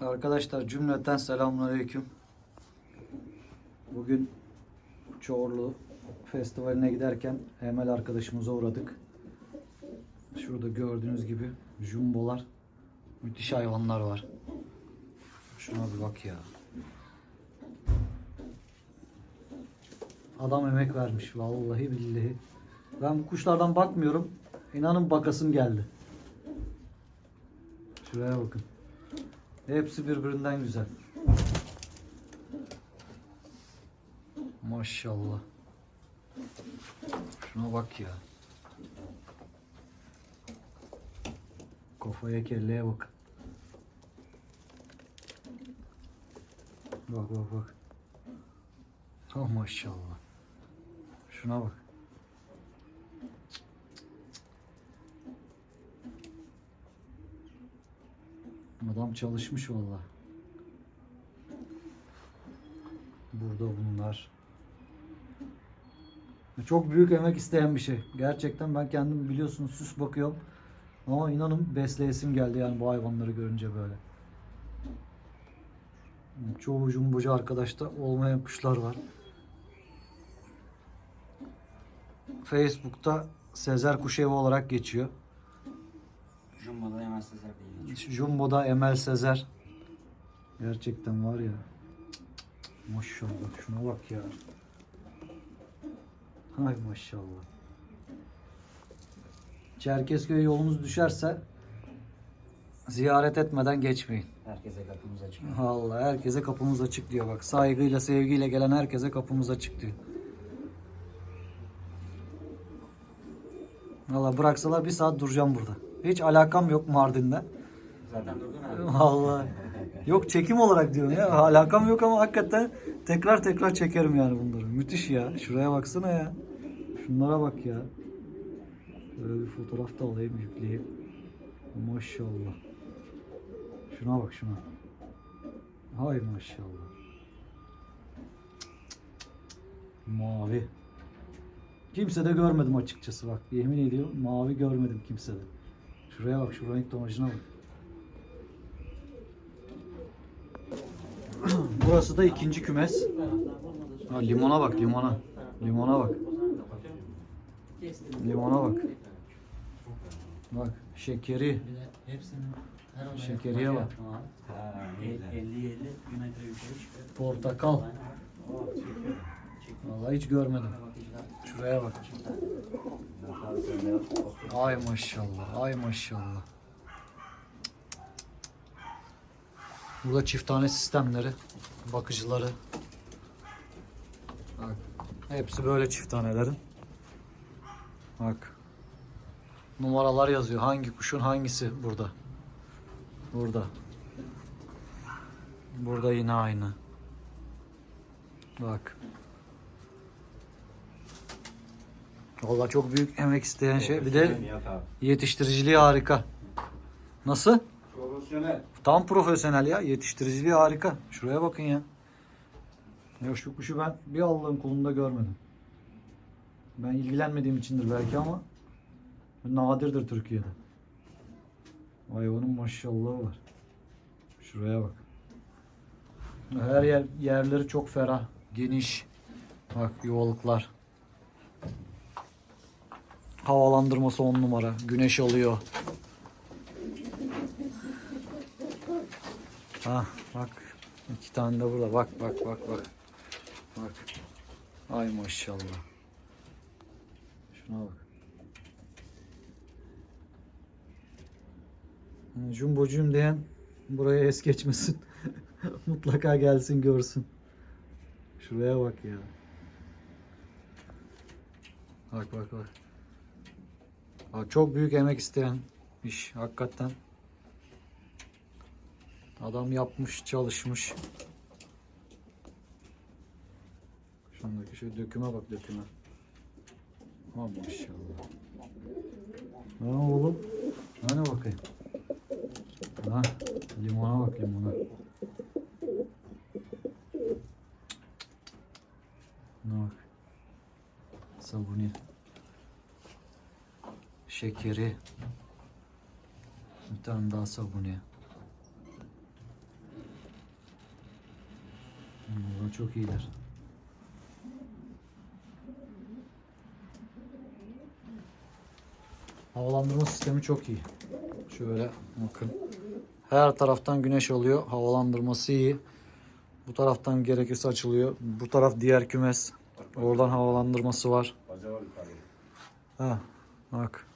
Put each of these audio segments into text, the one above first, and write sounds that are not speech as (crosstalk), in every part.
Arkadaşlar cümleten selamünaleyküm. Bugün Çorlu Festivali'ne giderken Emel arkadaşımıza uğradık. Şurada gördüğünüz gibi jumbolar, müthiş hayvanlar var. Şuna bir bak ya. Adam emek vermiş vallahi billahi. Ben bu kuşlardan bakmıyorum. İnanın bakasım geldi. Şuraya bakın. Hepsi birbirinden güzel. Maşallah. Şuna bak ya. Kafaya kelleye bak. Bak bak bak. Oh maşallah. Şuna bak. Adam çalışmış valla. Burada bunlar. Çok büyük emek isteyen bir şey. Gerçekten ben kendim biliyorsunuz süs bakıyorum. Ama inanın besleyesim geldi yani bu hayvanları görünce böyle. Çoğu jumbocu arkadaşta olmayan kuşlar var. Facebook'ta Sezer Kuşevi olarak geçiyor. Jumbo'da hemen Sezer değil. Jumbo'da Emel Sezer. Gerçekten var ya. Maşallah şuna bak ya. Hay maşallah. Çerkezköy yolunuz düşerse ziyaret etmeden geçmeyin. Herkese kapımız açık. Vallahi herkese kapımız açık diyor bak. Saygıyla sevgiyle gelen herkese kapımız açık diyor. Valla bıraksalar bir saat duracağım burada. Hiç alakam yok Mardin'de. Zaten. Vallahi. Yok çekim olarak diyorum ya. Alakam yok ama hakikaten tekrar tekrar çekerim yani bunları. Müthiş ya. Şuraya baksana ya. Şunlara bak ya. Böyle bir fotoğraf da alayım yükleyeyim. Maşallah. Şuna bak şuna. Hay maşallah. Mavi. Kimse de görmedim açıkçası bak. Yemin ediyorum mavi görmedim kimsede. Şuraya bak şu renk tonajına bak. (clears throat) Burası da ikinci kümes. Ha, limona bak limona. Limona bak. Limona bak. Bak şekeri. Hepsinin her Şekeriye bak. Ha, 50 50 metre yukarı çıkıyor. Portakal. Vallahi hiç görmedim. Şuraya bak. Ay maşallah. Ay maşallah. Burada çift tane sistemleri, bakıcıları. Bak. Hepsi böyle çift tanelerin. Bak. Numaralar yazıyor. Hangi kuşun hangisi burada. Burada. Burada yine aynı. Bak. Valla çok büyük emek isteyen şey. Bir de yetiştiriciliği harika. Nasıl? Profesyonel. Tam profesyonel ya. Yetiştiriciliği harika. Şuraya bakın ya. Ya şu kuşu ben bir Allah'ın kulunda görmedim. Ben ilgilenmediğim içindir belki ama nadirdir Türkiye'de. Hayvanın maşallahı var. Şuraya bak. Her yer yerleri çok ferah, geniş. Bak yuvalıklar. Havalandırması on numara. Güneş alıyor. Ha bak. iki tane de burada. Bak bak bak bak. Bak. Ay maşallah. Şuna bak. Yani Jumbocuyum diyen buraya es geçmesin. (laughs) Mutlaka gelsin görsün. Şuraya bak ya. Bak bak bak. Çok büyük emek isteyen iş hakikaten. Adam yapmış, çalışmış. Şundaki şu döküme bak döküme. Ha maşallah. Ha oğlum. Hani bakayım. Ha limona bak limona. Ne bak. Sabuni. Şekeri. Bir tane daha sabuni. Vallahi çok iyiler. Havalandırma sistemi çok iyi. Şöyle bakın. Her taraftan güneş alıyor. Havalandırması iyi. Bu taraftan gerekirse açılıyor. Bu taraf diğer kümes. Oradan havalandırması var. Ha, bak.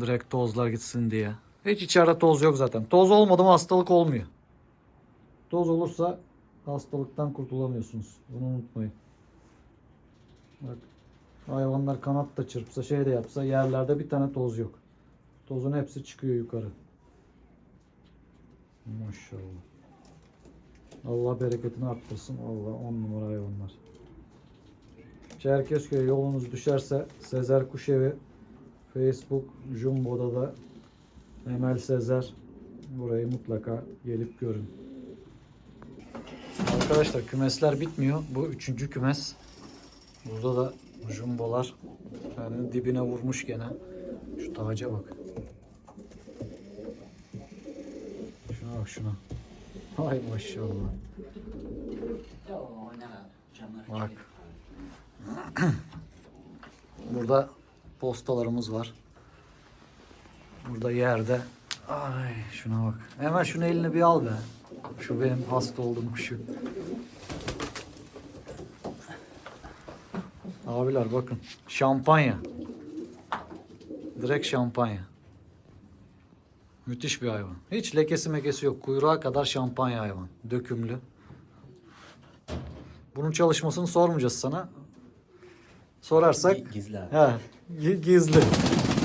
Direkt tozlar gitsin diye. Hiç içeride toz yok zaten. Toz olmadı mı hastalık olmuyor. Toz olursa hastalıktan kurtulamıyorsunuz. Bunu unutmayın. Bak. Hayvanlar kanat da çırpsa şey de yapsa yerlerde bir tane toz yok. Tozun hepsi çıkıyor yukarı. Maşallah. Allah bereketini arttırsın. Allah on numara hayvanlar. Çerkezköy yolunuz düşerse Sezer Kuşevi Facebook Jumbo'da da Emel Sezer burayı mutlaka gelip görün. Arkadaşlar kümesler bitmiyor. Bu üçüncü kümes. Burada da jumbolar yani dibine vurmuş gene. Şu taca bak. Şuna bak şuna. Ay maşallah. Bak. (clears throat) Burada postalarımız var. Burada yerde. Ay şuna bak. Hemen şunu eline bir al be. Şu benim hasta olduğum kuşu. Abiler bakın. Şampanya. Direkt şampanya. Müthiş bir hayvan. Hiç lekesi mekesi yok. Kuyruğa kadar şampanya hayvan. Dökümlü. Bunun çalışmasını sormayacağız sana. Sorarsak Gi- Gizli abi. He, gi- gizli.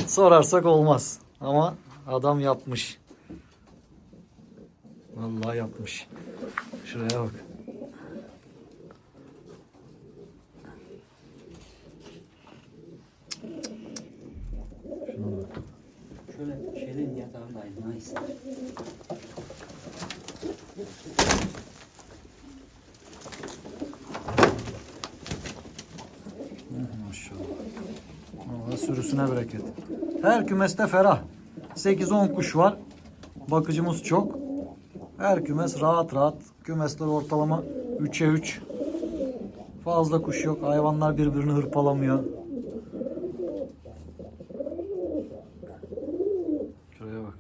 Sorarsak olmaz. Ama adam yapmış. Vallahi yapmış. Şuraya bak. Şöyle şeyde Nihat abi de aydınlığa ister. Hı, Maşallah. Sürüsüne bereket. Her kümeste ferah. 8-10 kuş var. Bakıcımız çok. Her kümes rahat rahat. Kümesler ortalama 3'e 3. Fazla kuş yok. Hayvanlar birbirini hırpalamıyor. Şuraya bak.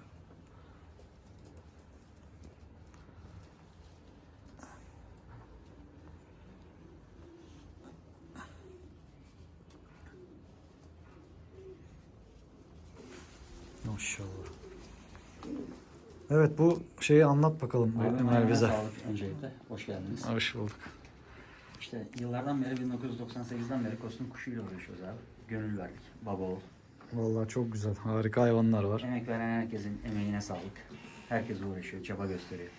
Maşallah. Evet bu şeyi anlat bakalım Abi, ayağına bize. Sağlık öncelikle. Hoş geldiniz. Hoş bulduk. İşte yıllardan beri 1998'den beri kostüm kuşuyla uğraşıyoruz abi. Gönül verdik. Baba oğul. Vallahi çok güzel. Harika hayvanlar var. Emek veren herkesin emeğine sağlık. Herkes uğraşıyor, çaba gösteriyor.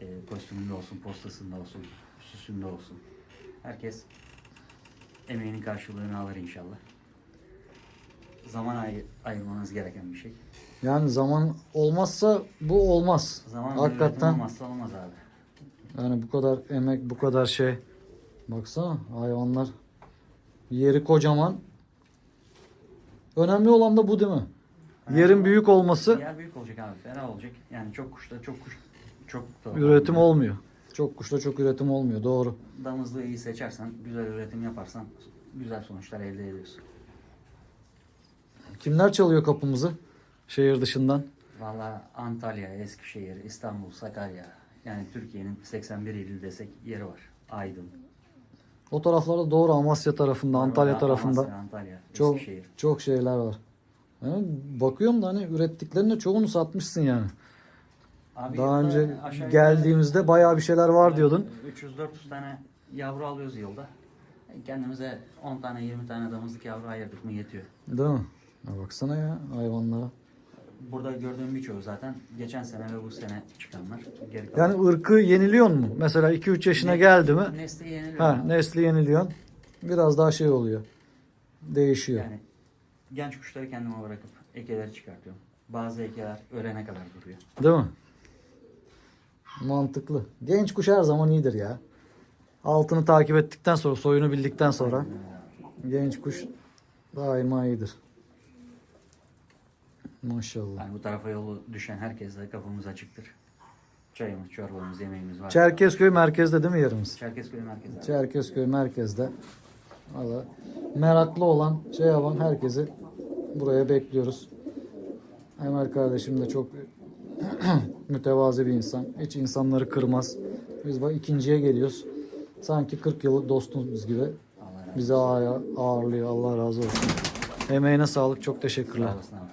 Ee, kostümünde olsun, postasında olsun, süsünde olsun. Herkes emeğinin karşılığını alır inşallah. Zaman ay- ayırmanız gereken bir şey. Yani zaman olmazsa bu olmaz. Zaman Hakikaten olmazsa olmaz abi. yani bu kadar emek, bu kadar şey. Baksana hayvanlar. Yeri kocaman. Önemli olan da bu değil mi? Yerin büyük olması Yer büyük olacak abi, ferah olacak. Yani çok kuşta çok kuş çok üretim olmuyor. Çok kuşta çok üretim olmuyor. Doğru. Damızlığı iyi seçersen, güzel üretim yaparsan güzel sonuçlar elde ediyorsun. Kimler çalıyor kapımızı? Şehir dışından. Valla Antalya, Eskişehir, İstanbul, Sakarya yani Türkiye'nin 81 il desek yeri var. Aydın. O taraflarda doğru Amasya tarafında, Antalya Amasya, tarafında Antalya, çok Eskişehir. çok şeyler var. Yani bakıyorum da hani ürettiklerinde çoğunu satmışsın yani. Abi Daha yılda önce aşağı yukarı, geldiğimizde bayağı bir şeyler var diyordun. 300-400 tane yavru alıyoruz yolda. Kendimize 10 tane 20 tane damızlık yavru ayırdık mı yetiyor. Değil mi? Ya baksana ya hayvanlara. Burada gördüğüm birçoğu zaten geçen sene ve bu sene çıkanlar. Geri kalan- Yani ırkı yeniliyor mu? Mesela 2-3 yaşına Ne- geldi mi? Nesli yeniliyor. Ha, nesli yeniliyorsun. Biraz daha şey oluyor. Değişiyor. Yani genç kuşları kendime bırakıp ekeleri çıkartıyorum. Bazı ekeler ölene kadar duruyor. Değil mi? Mantıklı. Genç kuş her zaman iyidir ya. Altını takip ettikten sonra, soyunu bildikten sonra genç kuş daima iyidir. Maşallah. Yani bu tarafa yolu düşen herkese kapımız açıktır. Çayımız, çorbamız, yemeğimiz var. Çerkezköy merkezde değil mi yerimiz? Çerkezköy merkezi. abi. Çerkezköy merkezde. Valla meraklı olan, şey yapan herkesi buraya bekliyoruz. Emel kardeşim de çok (clears throat) mütevazi bir insan. Hiç insanları kırmaz. Biz bak ikinciye geliyoruz. Sanki 40 yıllık dostumuz gibi. Allah razı olsun. Bizi ağır- ağırlıyor. Allah razı olsun. Emeğine sağlık. Çok teşekkürler. Sağ olasın abi.